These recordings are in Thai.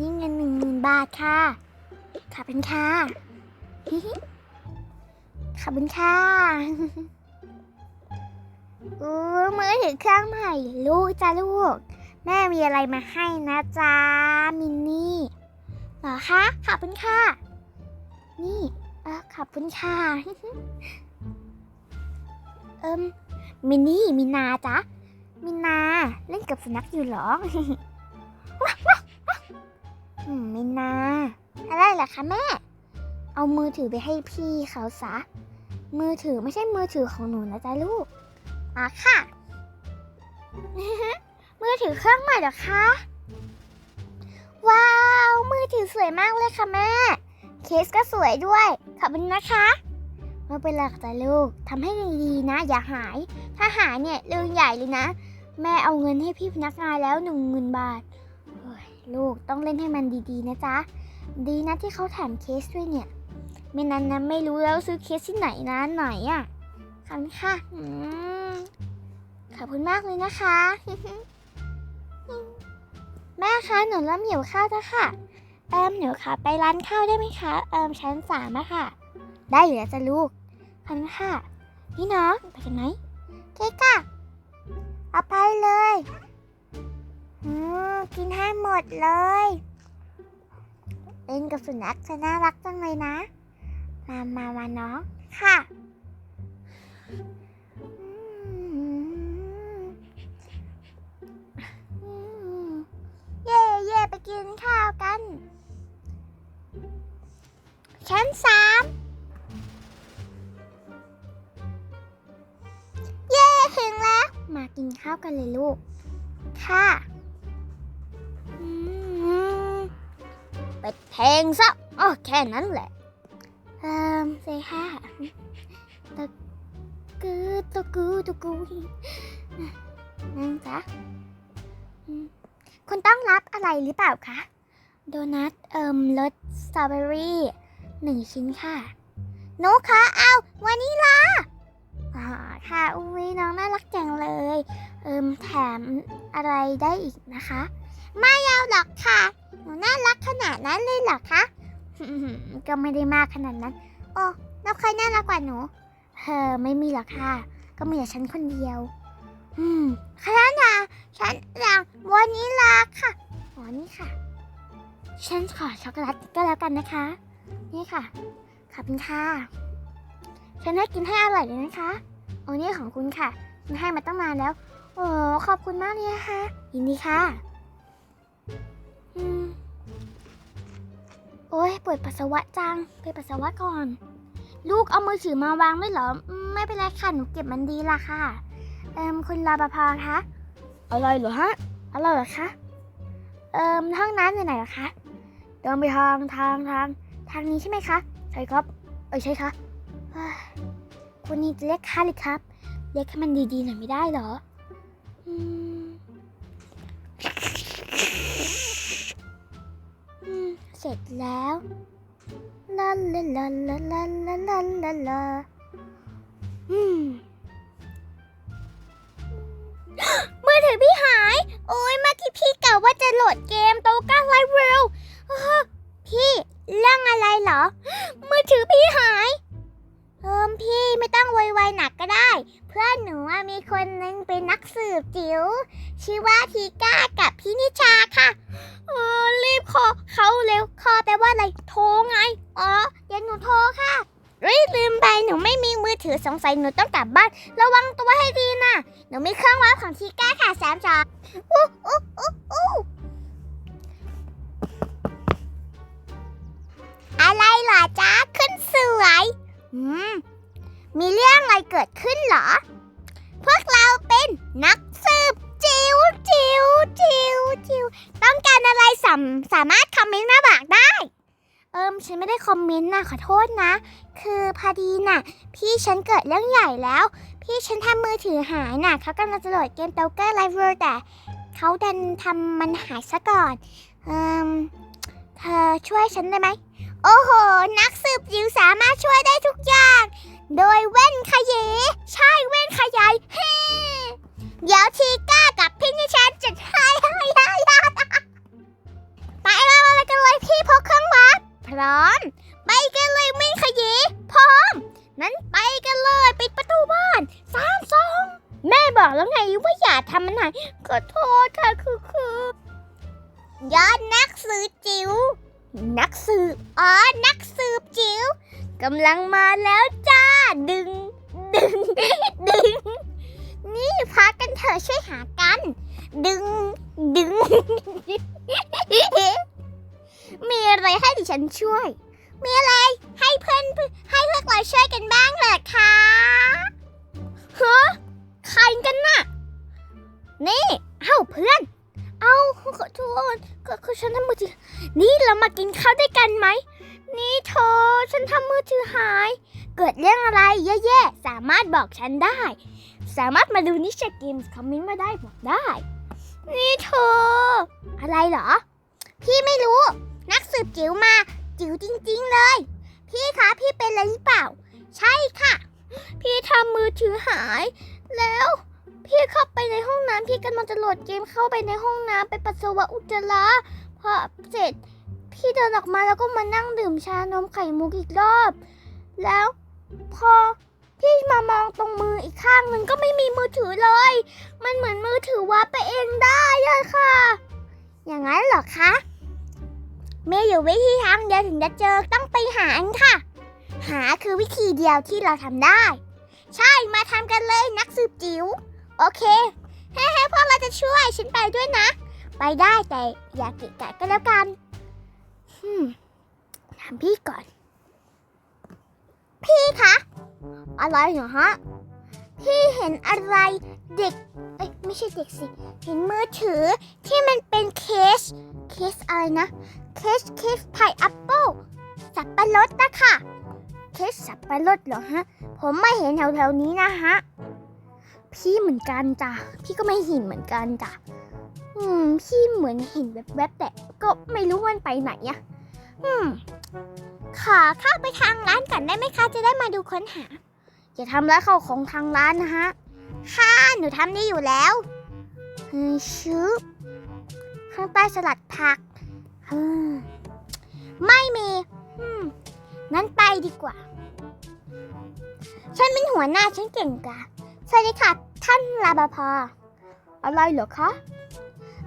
นี่เงินหนึ่งหมื่นบาทค่ะ ขอบคุณค่ะ ขอบคุณค่ะอู้มือถือเครื่องใหม่ ลูกจ้าลูก แม่มีอะไรมาให้นะจ๊ะ มินนี่เหรอคะ ขอบคุณค่ะ นี่เออขอบคุณค่ะ เอิมมินนี่มินาจ๊ะ มินา เล่นกับสุนัขอยู่หรอ อืมมินา อะไรล่ะคะแม่ เอามือถือไปให้พี่เขาซะ มือถือไม่ใช่มือถือของหนูนะจ๊ะลูกอะค่ะ มือถือเครื่องใหม่เหรอคะ ว้าว มือถือสวยมากเลยค่ะแม่ เคสก็สวยด้วย ขอบคุณนะคะไม่เป็นไรจ้ะลูกทำให้ดีๆนะ อย่าหาย ถ้าหายเนี่ยเรื่องใหญ่เลยนะ แม่เอาเงินให้พี่พนักงานแล้วหนึ่งหมื่นบาท ลูกต้องเล่นให้มันดีๆนะจ๊ะ ดีนะที่เขาแถมเคสด้วยเนี่ย ไม่นั้นนะไม่รู้แล้วซื้อเคสที่ไหนนะไหนอะ่ะขอบคุณค่ะอขอบคุณมากเลยนะคะ แม่คะหนูเริ่มหิวข้าวแล้วค่ะเอิมหนูขอไปร้านข้าวได้ไหมคะเอิมชั้นสามอะค่ะ ได้อยู่แล้วจ้ะลูกขอบคุณค่ะ พี่น้องไปกันไหมเก๊กะเอาไปเลย อืมกินให้หมดเลยเล่นกับสุนัขจะน่ารักจังเลยนะ มามามาน้อง ค่ะเย่เย่ไปกินข้าวกัน ชั้นสามเย่ถึงแล้ว มากินข้าวกันเลยลูก ค่ะ เปิดเพลงซะอ๋อแค่นั้นแหละเอ่อเซฮ่าตะกูตะกูตะกูนั่งจ๊ะคุณต้องรับอะไรหรือเปล่าคะ โดนัทเอิ่มรสสตรอเบอรี่หนึ่งชิ้นค่ะนูคะเอาวานิลาอ่าค่ะ อุ้ยน้องน่ารักจังเลย เอิมแถมอะไรได้อีกนะคะ ไม่เอาหรอกค่ะ หนูน่ารักขนาดนั้นเลยเหรอคะก็ไม่ได้มากขนาดนั้น โอ้แล้วใครน่ารักกว่าหนูเธอไม่มีหรอกค่ะ ก็มีแต่ฉันคนเดียว อืมค่ะนะฉันอยากวานิลาค่ะอ๋อนี่ค่ะ ฉันขอช็อกโกแลตก็แล้วกันนะคะ นี่ค่ะ ขอบคุณค่ะ ฉันให้กินให้อร่อยเลยนะคะโอ้นี่ของคุณค่ะ ฉันให้มาตั้งนานแล้ว โอ้ขอบคุณมากเลยนะคะยินดีค่ะ โอ้ยปวดปัสสาวะจังไปปัสสาวะก่อน ลูกเอามือถือมาวางด้วยเหรออืมไม่เป็นไรค่ะหนูเก็บมันดีละค่ะ เอิมคุณรปภคะอะไรเหรอฮะอะไรเหรอคะเอิมห้องน้ำอยู่ไหนเหรอคะเดินไปทางทางทางทางนี้ใช่ไหมคะใช่ครับ เออใช่ค่ะเฮ้ยคุณนี่จะเรียกค่าเลยครับ เรียกให้มันดีๆหน่อยไม่ได้เหรอ อืม ร็จแล้วลาลาลาลาลาลาลาลาลาอืมมือถือพี่หาย โอ้ยเมื่อกี้พี่กล่าวว่าจะโหลดเกมโตก้าไลฟ์เวลพี่เรื่องอะไรเหรอ มือถือพี่หายเอิมพี่ไม่ต้องไวๆหนักก็ได้ เพื่อนหนูอะมีคนนึงเป็นนักสืบจิ๋วชื่อว่าทีก้ากับพี่นิชาค่ะเออรีบ คอเขาเร็วคอแปลว่าอะไร โทรไง อ๋อเดี๋ยวหนูโทรค่ะเฮ้ยลืมไปหนูไม่มีมือถือสงสัยหนูต้องกลับบ้าน ระวังตัวให้ดีนะ หนูมีเครื่องวัดของทีก้าค่ะแสามจออู้อู้อู้อู้อะไรเหรอจ๊ะขึ้นสวยอืมมีเรื่องอะไรเกิดขึ้นเหรอ พวกเราเป็นนักสืบจิ๋วจิ๋วจิ๋วารอะไรสามสามารถคอมเมนต์มาบอกได้ เอิมฉันไม่ได้คอมเมนต์นะขอโทษนะ คือพอดีน่ะ พี่ฉันเกิดเรื่องใหญ่แล้ว พี่ฉันทำมือถือหายน่ะเขากำลังจะโหลดเกมเตาเกอร์ไลฟ์เวอร์แต่เขาดันทำมันหายซะก่อน เอิมเธอช่วยฉันได้ไหม โอ้โห นักสืบจิ๋วสามารถช่วยได้ทุกอย่าง โดยเว้นขยายใช่เว้นขยายเฮ้เดี๋ยวทีก้า พรื่องวัดพร้อม ไปกันเลยมินขยีพร้อม นั้นไปกันเลยปิดประตูบ้านสามสองแม่บอกแล้วไงว่าอย่าทำมันหายขอโทษเธอคือคือยอดนักสืบจิ๋วนักสืบอ๋อนักสืบจิ๋วกำลังมาแล้วจ้า ดึง ดึง ดึง นี่พากกันเถอะช่วยหากัน ดึง ดึง มีอะไรให้ดิฉันช่วย มีอะไรให้เพื่อนให้พวกเราช่วยกันบ้างเหรอคะฮะใครกันน่ะ นี่ เอ้าเพื่อน เอาขอโทษก็คือฉันทำมือถือ นี่เรามากินข้าวด้วยกันไหม นี่เธอฉันทำมือถือหาย เกิดเรื่องอะไรแย่ๆ สามารถบอกฉันได้ สามารถมาดูนิชเกมส์คอมเมนต์มาได้บอกได้ นี่เธอ อะไรเหรอ พี่ไม่รู้ นักสืบจิ๋วมา จิ๋วจริง ๆ เลย พี่คะพี่เป็นอะไรหรือเปล่า ใช่ค่ะ พี่ทำมือถือหาย แล้ว พี่เข้าไปในห้องน้ำพี่กำลังจะโหลดเกมเข้าไปในห้องน้ำไปปัสสาวะอุจจาระพอเสร็จ พี่เดินออกมาแล้วก็มานั่งดื่มชานมไข่มุกอีกรอบ แล้วพอพี่มามองตรงมืออีกข้างหนึ่งก็ไม่มีมือถือเลย มันเหมือนมือถือวับไปเองได้อะค่ะ อย่างนั้นเหรอคะ มีอยู่วิธีทางเดียวถึงจะเจอต้องไปหาอันค่ะ หาคือวิธีเดียวที่เราทำได้ ใช่มาทำกันเลยนักสืบจิ๋วโอเคเฮ้ๆพวกเราจะช่วยฉันไปด้วยนะ ไปได้แต่อย่าเกะกะก็แล้วกันฮึมถามพี่ก่อน พี่คะอะไรเหรอฮะ พี่เห็นอะไรเด็ก ไม่ใช่เด็กสิ เห็นมือถือที่มันเป็นเคส เคสอะไรนะ เคสเคสไผ่แอปเปิลสับปะรดนะคะเคสสับปะรดเหรอฮะ ผมไม่เห็นแถวๆนี้นะฮะ พี่เหมือนกันจ้ะ พี่ก็ไม่เห็นเหมือนกันจ้ะ อืม พี่เหมือนเห็นแวบๆแต่ก็ไม่รู้มันไปไหนอะอืม ขอเข้าไปทางร้านก่อนได้ไหมคะ จะได้มาดูค้นหา อย่าทำร้ายข้าของทางร้านนะฮะ ค่ะหนูทำได้อยู่แล้วเฮ้ยชืบข้างใต้สลัดผักไม่มีงั้นไปดีกว่า ฉันเป็นหัวหน้าฉันเก่งกะสวัสดีค่ะ ท่านรปภอะไรเหรอคะ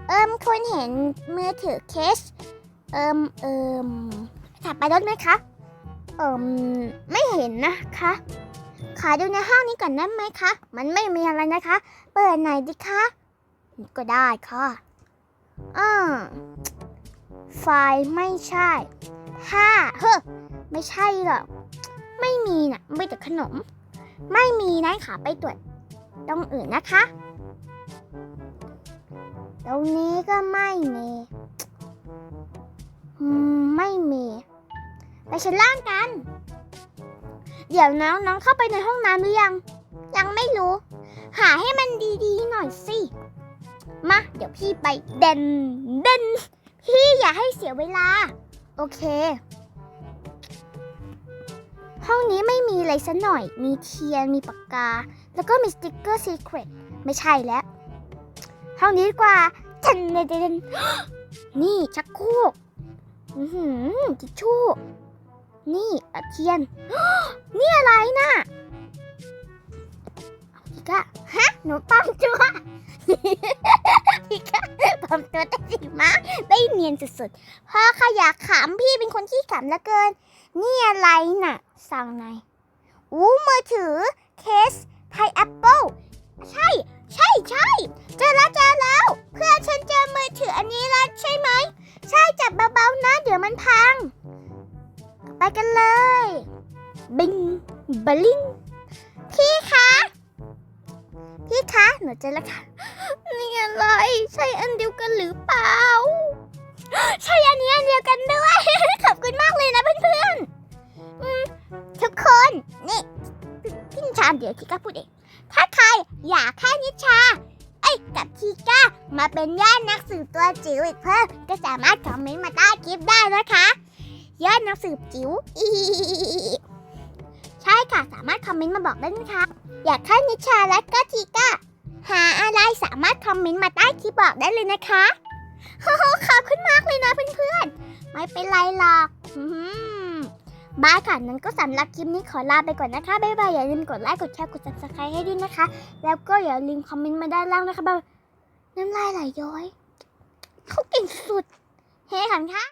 เอิมคุณเห็นมือถือเคส เอิมเอิมถัดไปรถไหมคะ เอิมไม่เห็นนะคะ ขอดูในห้องนี้ก่อนได้ไหมคะ มันไม่มีอะไรนะคะ เปิดไหนดิคะ ก็ได้ค่ะอ่าไฟล์ไม่ใช่ห้าเฮ้อไม่ใช่หรอก ไม่มีนะ่ะไม่แต่ขนม ไม่มีนะค่ะไปตรวจตรงอื่นนะคะ ตรงนี้ก็ไม่มีไม่มี ไปชั้นล่างกัน เดี๋ยวน้องน้องเข้าไปในห้องน้ำหรือยัง ยังไม่รู้ หาให้มันดีๆหน่อยสิ มา เดี๋ยวพี่ไปเด่นเด่นพี่อย่าให้เสียเวลา โอเค ห้องนี้ไม่มีอะไรซะหน่อย มีเทียน มีปากกา แล้วก็มีสติกเกอร์ซีเครตไม่ใช่แล้ว ห้องนี้ดีกว่าจันเดนเดนนี่ชักโครกอือหือทิชชู่ นี่อะเทียน นี่อะไรน่ะเอาอีกอะฮะ หนูปลอมตัวพี่กะปลอมตัวได้ดีมากได้เนียนสุดๆพ่อขยะขำพี่เป็นคนขี้ขำเหลือเกิน นี่อะไรน่ะสั่งไหนอยอู้มือถือ เคสไพแอปเปิลใช่ ใช่ใช่เจอแล้วเจอแล้ว เพื่อนฉันเจอมือถืออันนี้แล้วใช่ไหม ใช่จับเบาๆนะ เดี๋ยวมันพัง ไปกันเลย บิงบลิงพี่คะ พี่คะ หนูเจอแล้วค่ะ นี่อะไร ใช่อันเดียวกันหรือเปล่า ใช่อันนี้อันเดียวกันด้วย ขอบคุณมากเลยนะเพื่อนๆทุกคน นี่พี่ชาเดี๋ยวทีก้าพูดเอง ถ้าใครอยากให้นิชาเอ้ยกับทีก้ามาเป็นญาตินักสืบตัวจิ๋วอีกเพิ่มก็สามารถคอมเมนต์มาใต้คลิปได้นะคะ ยอดนักสืบจิ๋วอีใช่ค่ะ สามารถคอมเมนต์มาบอกได้นะคะ อยากให้นิชาและก็ทีก้าหาอะไรสามารถคอมเมนต์มาใต้คลิปบอกได้เลยนะคะโอ้โหขอบคุณมากเลยนะเพื่อนๆ ไม่เป็นไรหรอกอื้อหือบายค่ะนั้นก็สำหรับคลิปนี้ขอลาไปก่อนนะคะ บ๊ายบาย อย่าลืมกดไลค์ กดแชร์ กด subscribe ให้ด้วยนะคะ แล้วก็อย่าลืมคอมเมนต์มาด้านล่างนะคะบ๊ายน้ำลายไหลย้อย เขาเก่งสุด เฮ้ขันค่ะ